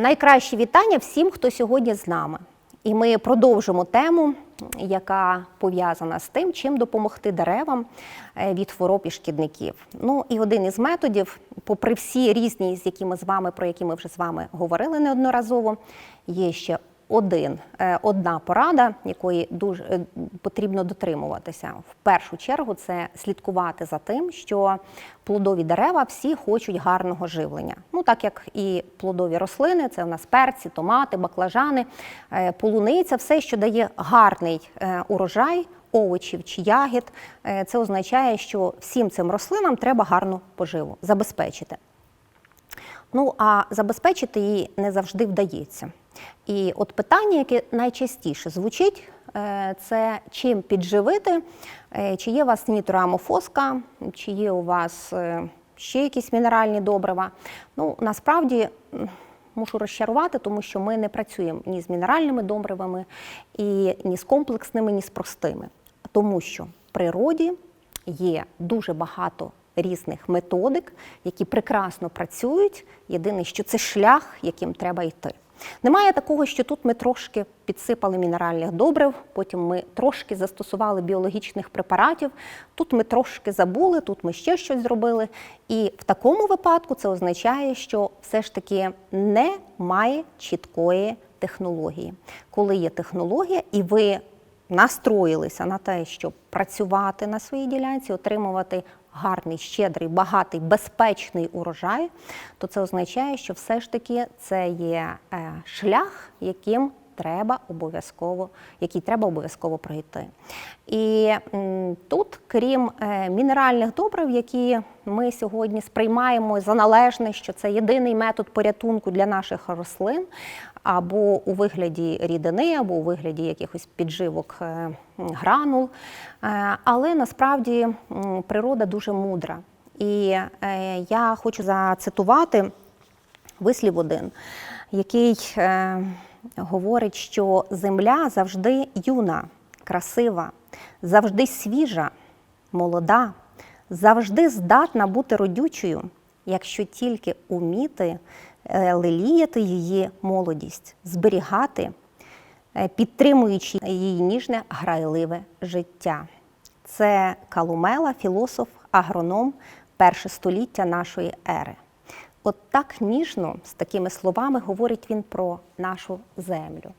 Найкращі вітання всім, хто сьогодні з нами. І ми продовжимо тему, яка пов'язана з тим, чим допомогти деревам е, від хвороб і шкідників. Ну і один із методів, попри всі різні, з якими з вами, про які ми вже з вами говорили неодноразово, є ще один, е, одна порада, якої дуже е, потрібно дотримуватися. В першу чергу це слідкувати за тим, що плодові дерева всі хочуть гарного живлення. Ну так як і плодові рослини, це у нас перці, томати, баклажани, е, полуниця, все, що дає гарний урожай. Овочів чи ягід, це означає, що всім цим рослинам треба гарну поживу забезпечити. Ну а забезпечити її не завжди вдається. І от питання, яке найчастіше звучить, е, це чим підживити, е, чи є у вас нітроамофоска, чи є у вас е, ще якісь мінеральні добрива. Ну, насправді. Мушу розчарувати, тому що ми не працюємо ні з мінеральними добривами, і ні з комплексними, ні з простими. Тому що в природі є дуже багато різних методик, які прекрасно працюють. Єдине, що це шлях, яким треба йти. Немає такого, що тут ми трошки підсипали мінеральних добрив, потім ми трошки застосували біологічних препаратів, тут ми трошки забули, тут ми ще щось зробили. І в такому випадку це означає, що все ж таки немає чіткої технології. Коли є технологія, і ви настроїлися на те, щоб працювати на своїй ділянці, отримувати гарний, щедрий, багатий, безпечний урожай, то це означає, що все ж таки це є е, шлях, яким треба обов'язково, який треба обов'язково пройти. І тут, крім е, мінеральних добрив, які ми сьогодні сприймаємо за належне, що це єдиний метод порятунку для наших рослин, або у вигляді рідини, або у вигляді якихось підживок е, гранул. Е, Але насправді природа дуже мудра. І я хочу зацитувати вислів один, який говорить, що земля завжди юна, красива, завжди свіжа, молода, завжди здатна бути родючою, якщо тільки уміти е, леліяти її молодість, зберігати, е, підтримуючи її ніжне грайливе життя. Це Калумела, філософ, агроном, перше століття нашої ери. От так ніжно з такими словами говорить він про нашу землю.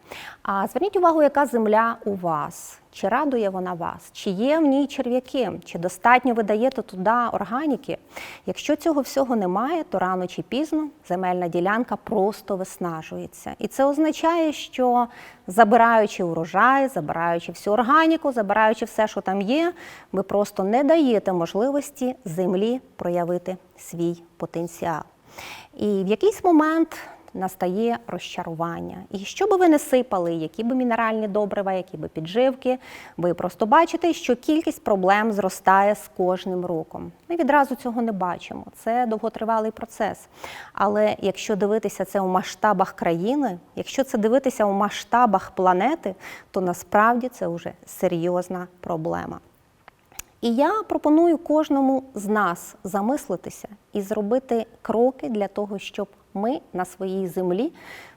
А зверніть увагу, яка земля у вас, чи радує вона вас, чи є в ній черв'яки, чи достатньо ви даєте туди органіки. Якщо цього всього немає, то рано чи пізно земельна ділянка просто виснажується. І це означає, що забираючи урожай, забираючи всю органіку, забираючи все, що там є, ви просто не даєте можливості землі проявити свій потенціал. І в якийсь момент настає розчарування. І що би ви не сипали, які би мінеральні добрива, які би підживки, ви просто бачите, що кількість проблем зростає з кожним роком. Ми відразу цього не бачимо. Це довготривалий процес. Але якщо дивитися це у масштабах країни, якщо це дивитися у масштабах планети, то насправді це вже серйозна проблема. І я пропоную кожному з нас замислитися і зробити кроки для того, щоб ми на своїй землі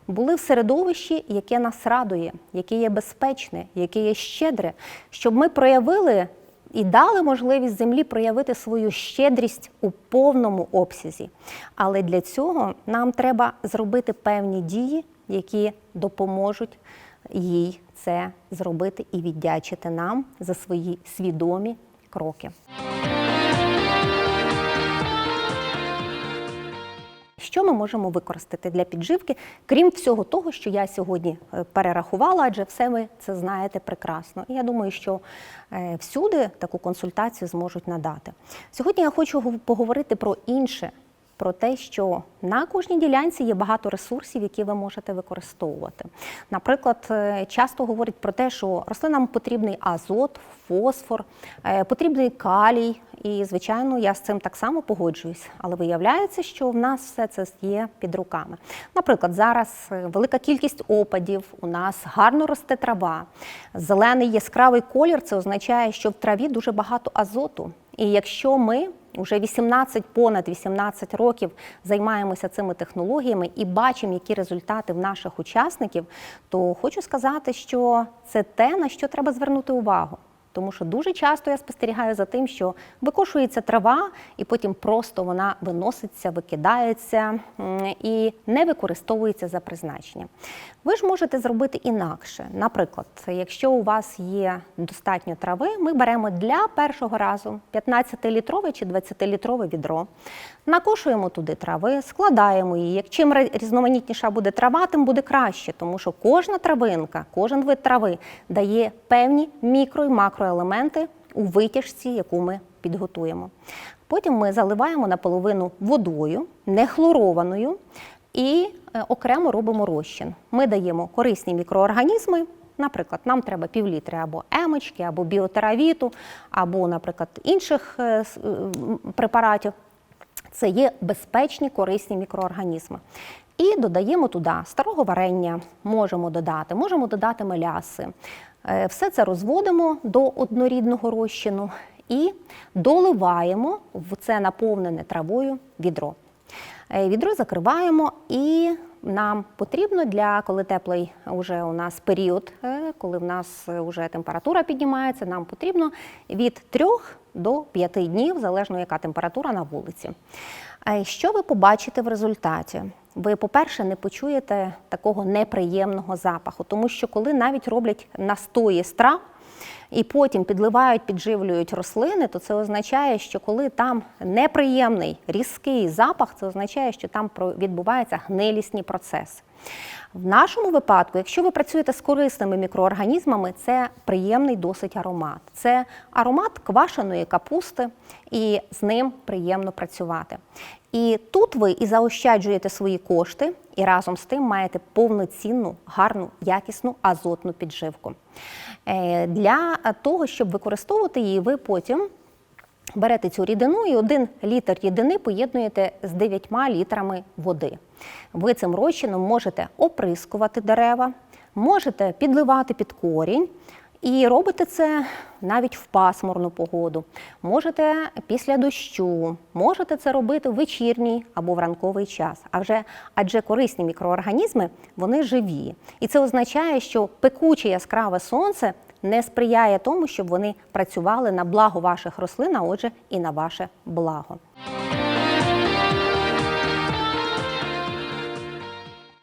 були в середовищі, яке нас радує, яке є безпечне, яке є щедре, щоб ми проявили і дали можливість землі проявити свою щедрість у повному обсязі. Але для цього нам треба зробити певні дії, які допоможуть їй це зробити і віддячити нам за свої свідомі кроки. Що ми можемо використати для підживки, крім всього того, що я сьогодні е, перерахувала, адже все ви це знаєте прекрасно. І я думаю, що е, всюди таку консультацію зможуть надати. Сьогодні я хочу поговорити про інше, про те, що на кожній ділянці є багато ресурсів, які ви можете використовувати. Наприклад, е, часто говорять про те, що рослинам потрібний азот, фосфор, е, потрібний калій. І, звичайно, я з цим так само погоджуюсь, але виявляється, що в нас все це є під руками. Наприклад, зараз е, велика кількість опадів, у нас гарно росте трава. Зелений яскравий колір це означає, що в траві дуже багато азоту. І якщо ми вже 18, понад 18 років займаємося цими технологіями і бачимо, які результати в наших учасників, то хочу сказати, що це те, на що треба звернути увагу. Тому що дуже часто я спостерігаю за тим, що викошується трава, і потім просто вона виноситься, викидається і не використовується за призначенням. Ви ж можете зробити інакше. Наприклад, якщо у вас є достатньо трави, ми беремо для першого разу 15-літрове чи 20-літрове відро, накошуємо туди трави, складаємо її. Як чим різноманітніша буде трава, тим буде краще, тому що кожна травинка, кожен вид трави дає певні мікро і макроелементи у витяжці, яку ми підготуємо. Потім ми заливаємо наполовину водою, не хлорованою, і е, окремо робимо розчин. Ми даємо корисні мікроорганізми. Наприклад, нам треба півлітри або емочки, або біотеравіту, або, наприклад, інших е, е, препаратів. Це є безпечні корисні мікроорганізми. І додаємо туди старого варення, можемо додати, можемо додати меляси. Все це розводимо до однорідного розчину і доливаємо в це наповнене травою відро. Е, Відро закриваємо і нам потрібно для коли теплий вже у нас період, е, коли в нас вже температура піднімається, нам потрібно від 3 до 5 днів, залежно яка температура на вулиці. Е, Що ви побачите в результаті? Ви, по-перше, не почуєте такого неприємного запаху, тому що коли навіть роблять настої з трав, і потім підливають, підживлюють рослини, то це означає, що коли там неприємний різкий запах, це означає, що там відбуваються гнилісні процеси. В нашому випадку, якщо ви працюєте з корисними мікроорганізмами, це приємний досить аромат. Це аромат квашеної капусти, і з ним приємно працювати. І тут ви і заощаджуєте свої кошти, і разом з тим маєте повноцінну, гарну, якісну азотну підживку. Е, Для того, щоб використовувати її, ви потім берете цю рідину і один літр рідини поєднуєте з 9 літрами води. Ви цим розчином можете оприскувати дерева, можете підливати під корінь. І робите це навіть в пасмурну погоду. Можете після дощу, можете це робити в вечірній або в ранковий час. А вже адже корисні мікроорганізми вони живі. І це означає, що пекуче яскраве сонце не сприяє тому, щоб вони працювали на благо ваших рослин, а отже, і на ваше благо.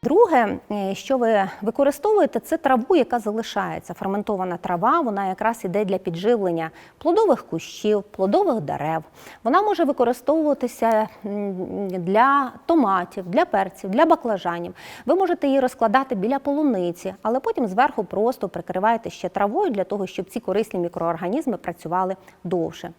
Друге, е, що ви використовуєте, це траву, яка залишається. Ферментована трава, вона якраз іде для підживлення плодових кущів, плодових дерев. Вона може використовуватися для томатів, для перців, для баклажанів. Ви можете її розкладати біля полуниці, але потім зверху просто прикриваєте ще травою для того, щоб ці корисні мікроорганізми працювали довше.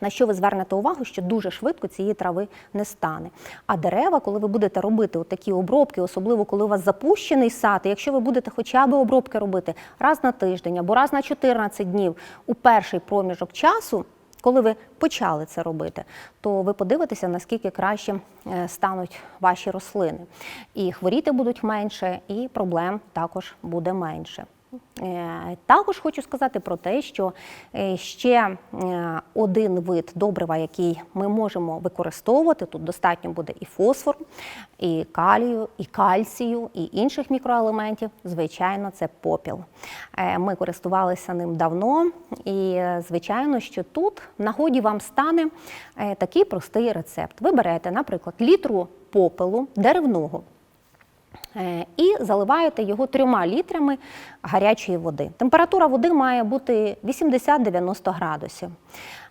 На що ви звернете увагу, що дуже швидко цієї трави не стане. А дерева, коли ви будете робити такі обробки, особливо коли у вас запущений сад, і якщо ви будете хоча б обробки робити раз на тиждень або раз на 14 днів у перший проміжок часу, коли ви почали це робити, то ви подивитеся, наскільки краще е, стануть ваші рослини. І хворіти будуть менше, і проблем також буде менше. Е, Також хочу сказати про те, що е, ще е, один вид добрива, який ми можемо використовувати, тут достатньо буде і фосфор, і калію, і кальцію, і інших мікроелементів. Звичайно, це попіл. Ми користувалися ним давно, і звичайно, що тут в нагоді вам стане такий простий рецепт. Ви берете, наприклад, літру попелу деревного. Е, і заливаєте його трьома літрами гарячої води. Температура води має бути 80-90 градусів.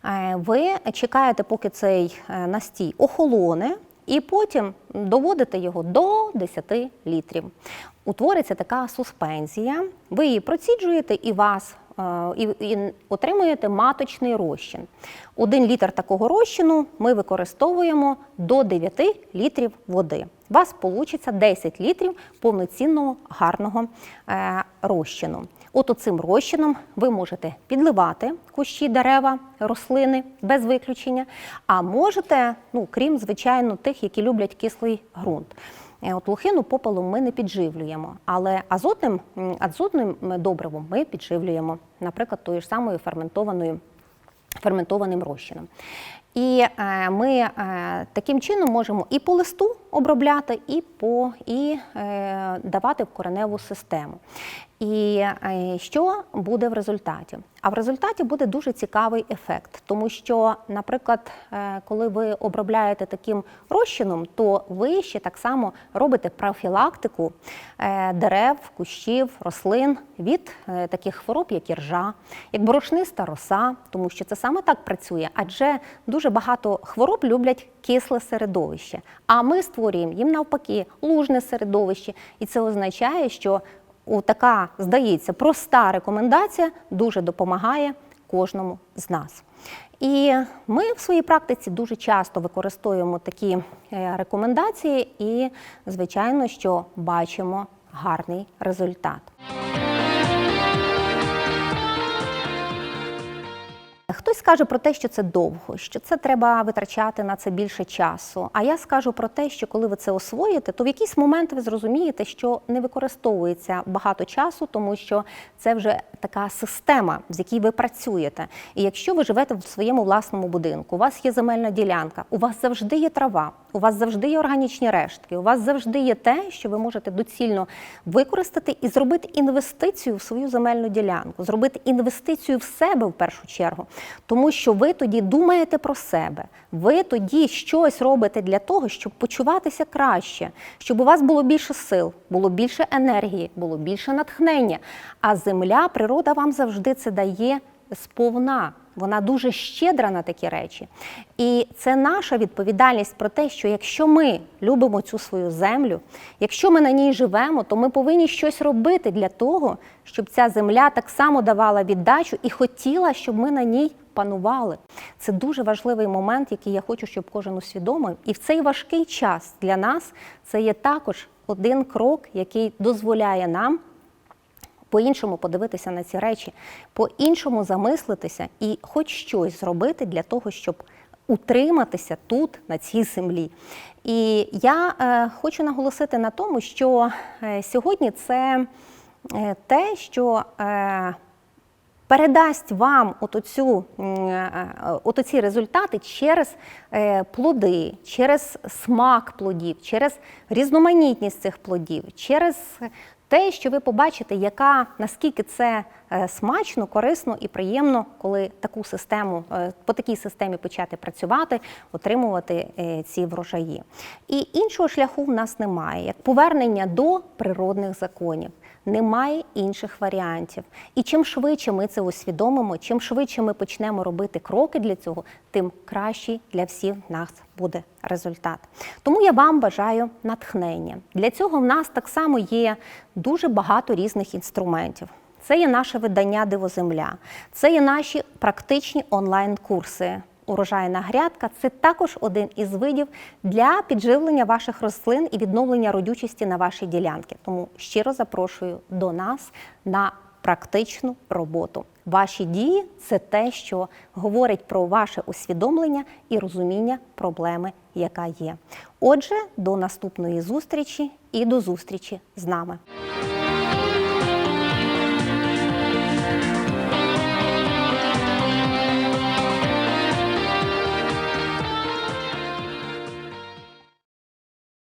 Е, Ви чекаєте, поки цей е, настій охолоне, і потім доводите його до 10 літрів. Утвориться така суспензія, ви її проціджуєте і вас і, і отримуєте маточний розчин. Один літр такого розчину ми використовуємо до 9 літрів води. У вас вийде 10 літрів повноцінного гарного е, розчину. От оцим розчином ви можете підливати кущі, дерева, рослини без виключення, а можете, ну крім звичайно, тих, які люблять кислий ґрунт. Е, От лухину попелом ми не підживлюємо, але азотним, азотним добривом ми підживлюємо, наприклад, тою ж самою ферментованою ферментованим розчином. І е, ми таким чином можемо і по листу обробляти, і по і е, давати в кореневу систему. І е, що буде в результаті? А в результаті буде дуже цікавий ефект, тому що, наприклад, е, коли ви обробляєте таким розчином, то ви ще так само робите профілактику е, дерев, кущів, рослин від таких хвороб, як іржа, як борошниста роса, тому що це саме так працює, адже дуже багато хвороб люблять кисле середовище. А ми створюємо їм навпаки лужне середовище, і це означає, що така, здається, проста рекомендація дуже допомагає кожному з нас. І ми в своїй практиці дуже часто використовуємо такі е, рекомендації і, звичайно, що бачимо гарний результат. Хтось скаже про те, що це довго, що це треба витрачати на це більше часу. А я скажу про те, що коли ви це освоїте, то в якийсь момент ви зрозумієте, що не використовується багато часу, тому що це вже така система, з якій ви працюєте. І якщо ви живете в своєму власному будинку, у вас є земельна ділянка, у вас завжди є трава, у вас завжди є органічні рештки, у вас завжди є те, що ви можете доцільно використати і зробити інвестицію в свою земельну ділянку, зробити інвестицію в себе в першу чергу. Тому що ви тоді думаєте про себе, ви тоді щось робите для того, щоб почуватися краще, щоб у вас було більше сил, було більше енергії, було більше натхнення. А земля, природа вам завжди це дає сповна. Вона дуже щедра на такі речі. І це наша відповідальність про те, що якщо ми любимо цю свою землю, якщо ми на ній живемо, то ми повинні щось робити для того, щоб ця земля так само давала віддачу і хотіла, щоб ми на ній панували. Це дуже важливий момент, який я хочу, щоб кожен усвідомив. І в цей важкий час для нас це є також один крок, який дозволяє нам по-іншому подивитися на ці речі, по-іншому замислитися і хоч щось зробити для того, щоб утриматися тут, на цій землі. І я е, хочу наголосити на тому, що е, сьогодні це е, те, що е, передасть вам е, от оці результати через е, плоди, через смак плодів, через різноманітність цих плодів, через те, що ви побачите, яка наскільки це е, смачно, корисно і приємно, коли таку систему е, по такій системі почати працювати, отримувати е, ці врожаї. І іншого шляху в нас немає, як повернення до природних законів. Немає інших варіантів. І чим швидше ми це усвідомимо, чим швидше ми почнемо робити кроки для цього, тим кращий для всіх нас буде результат. Тому я вам бажаю натхнення. Для цього в нас так само є дуже багато різних інструментів. Це є наше видання Дивоземля, це є наші практичні онлайн-курси. Урожайна грядка це також один із видів для підживлення ваших рослин і відновлення родючості на вашій ділянці. Тому щиро запрошую до нас на практичну роботу. Ваші дії це те, що говорить про ваше усвідомлення і розуміння проблеми, яка є. Отже, до наступної зустрічі і до зустрічі з нами.